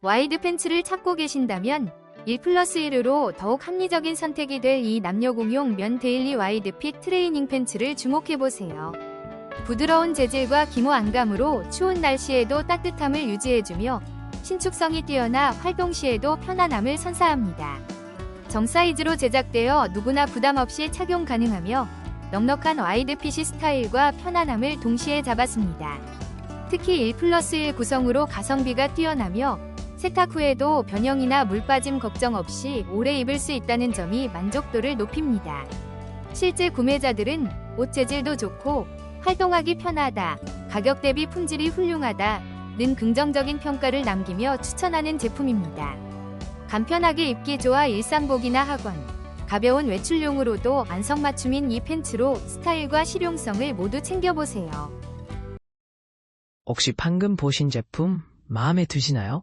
와이드 팬츠를 찾고 계신다면 1 플러스 1으로 더욱 합리적인 선택이 될 이 남녀 공용 면 데일리 와이드 핏 트레이닝 팬츠를 주목해보세요. 부드러운 재질과 기모 안감으로 추운 날씨에도 따뜻함을 유지해주며 신축성이 뛰어나 활동 시에도 편안함을 선사합니다. 정 사이즈로 제작되어 누구나 부담 없이 착용 가능하며 넉넉한 와이드 핏이 스타일과 편안함을 동시에 잡았습니다. 특히 1 플러스 1 구성으로 가성비가 뛰어나며 세탁 후에도 변형이나 물 빠짐 걱정 없이 오래 입을 수 있다는 점이 만족도를 높입니다. 실제 구매자들은 옷 재질도 좋고 활동하기 편하다, 가격 대비 품질이 훌륭하다, 는 긍정적인 평가를 남기며 추천하는 제품입니다. 간편하게 입기 좋아 일상복이나 학원, 가벼운 외출용으로도 안성맞춤인 이 팬츠로 스타일과 실용성을 모두 챙겨보세요. 혹시 방금 보신 제품 마음에 드시나요?